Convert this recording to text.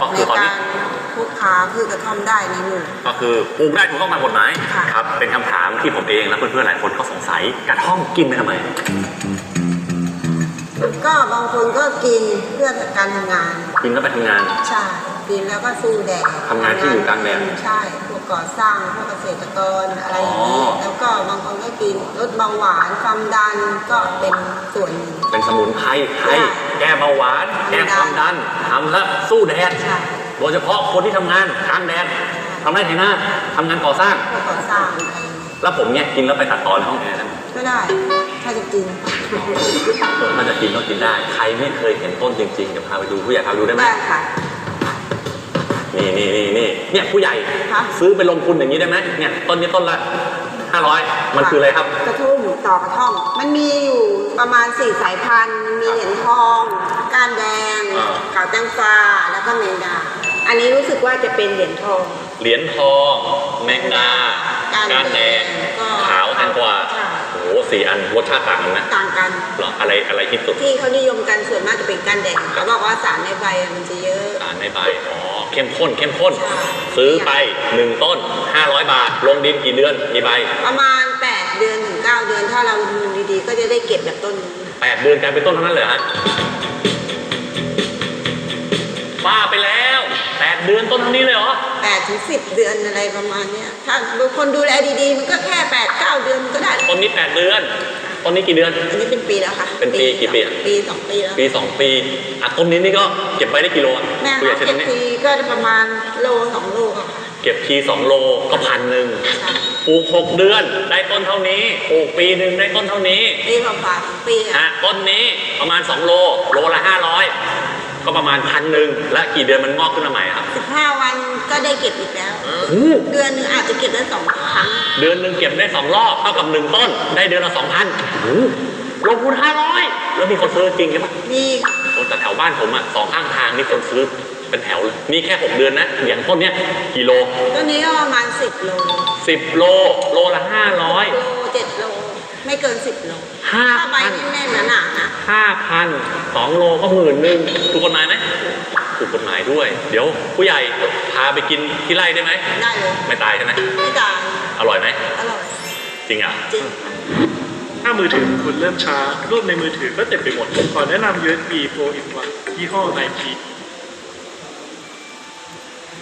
ก็คือตอนนี้ในการพูดค้าพืชกระท่อมได้ในหมู่ ก็คือปลูกได้ถูกต้องตามกฎหมายค่ะ ครับเป็นคำถามที่ผมเองและเพื่อนๆหลายคนก็สงสัยกระท่อมกินไปทำไม ก็บางคนก็กินเพื่อการทำงาน กินก็ไปทำงาน ใช่กินแล้วก็สู้แดดทำงานที่อยู่กลางแดดใช่พวกก่อสร้างพวกเกษตรกรอะไรอย่างนี้อ๋อ แล้วก็บางคนก็กินลดเบาหวานความดันก็เป็นส่วนหนึ่งเป็นสมุนไพรไทยใช่ แก้เบาหวาน แก้ความดันทำแล้วสู้แดดใช่โดยเฉพาะคนที่ทำงานกลางแดดทำไร่ไถนาทำงานก่อสร้างพวกก่อสร้างอะไรอย่างนี้แล้วผมเนี่ยกินแล้วไปตัดตอนห้องแอร์นั่นก็ได้ถ้าจะกินเออมันจะกินก็กินได้ ใครไม่เคยเห็นต้นจริงๆเดี๋ยวพาไปดูผู้ใหญ่พาไปดูได้ไหมได้ค่ะนี่นี่นี่นี่เนี่ยผู้ใหญ่คะซื้อไปลงทุนอย่างนี้ได้ไหมเนี่ยต้นนี้ต้นละ ห้าร้อยมันคืออะไรครับ กระทุ่มต่อกระท่อม มันมีอยู่ประมาณสี่สายพันธุ์ มีเหรียญทอง ก้านแดงอ่า ขาวแตงฟ้าแล้วก็เมงดา อันนี้รู้สึกว่าจะเป็นเหรียญทอง เหรียญทอง แมงดาก้านก้านแดงก็ขาวแตงกวา ใช่โอ้โห สี่อันรสชาติต่างกันนะต่างกันเหรออะไรอะไรที่สุดที่เขานิยมกันส่วนมากจะเป็นก้านแดงเขาบอกว่าสารในใบมันจะเยอะสารในใบอ๋อเข้มข้นเข้มข้นใช่ซื้อไปหนึ่งต้น 500 บาท ลงดินกี่เดือนกี่ใบ ประมาณ 8 เดือนถึง9เดือนถ้าเราบำรุงดีๆ ก็จะได้เก็บแบบต้นนี้8เดือนกลายเป็นต้นเท่านั้นเลยเหรอฮะบ้าไปแล้ว 8 เดือนต้นเท่านี้เลยเหรอ 8ถึง10 เดือนอะไรประมาณเนี้ยถ้าบางคนดูแลดีๆ มันก็แค่8 9 เดือนมันก็ได้ต้นนี้ 8 เดือน ต้นนี้กี่เดือน อันนี้เป็นปีแล้วค่ะเป็นปีกี่ปีอะ ปีสองปีแล้วปี 2 ปีอะต้นนี้นี่ก็เก็บไปได้กี่โลอะแม่ผู้ใหญ่เขาใช้เก็ต้บนนี้ทีก็จะประมาณโลสองโลอะค่ะเก็บที 2 โลก็พันหนึ่งใช่ปลูก6เดือนได้ต้นเท่านี้ปลูกปีหนึ่งได้ต้นเท่านี้ ปีกว่าๆสองปีอะอะต้นนี้ประมาณ 2 โล โลละ 500 ก็ประมาณพันหนึ่งและกี่เดือนมันงอกขึ้นมาใหม่ครับสิบห้าวัน ก็ได้เก็บอีกแล้ว เดือนหนึงอาจจะเก็บได้สองครั้ง เดือนหนึ่งเก็บได้สองรอบเท่ากับหนึ่งต้น ได้เดือนละสองพันลงทุนห้าร้อยแล้วมีคนซื้อจริงใช่ปะมีโอ้แต่แถวบ้านผมอะสองข้างทางนี่คนซื้อเป็นแถวเลยนี่แค่ 6 เดือนนะ อย่างต้นเนี้ยกิโลต้นนี้ก็ประมาณสิบโล 10 โล โลละ 500 โลเจ็ดโล ไม่เกินสิบโลห้าถ้าใบพันแน่นๆหนาๆนะห้าพันสองโลก็หมื่นหนึ่งถูกกฎหมายไหม ถูกกฎหมายด้วย เดี๋ยวผู้ใหญ่พาไปกินที่ไร่ได้ไหม ได้เลยไม่ตายใช่ไหม ไม่ตายอร่อยไหม อร่อย จริงอะ จริง ถ้ามือถือคุณเริ่มช้ารูปในมือถือก็เต็มไปหมด ขอแนะนำ USB Pro in 1ยี่ห้อ Nike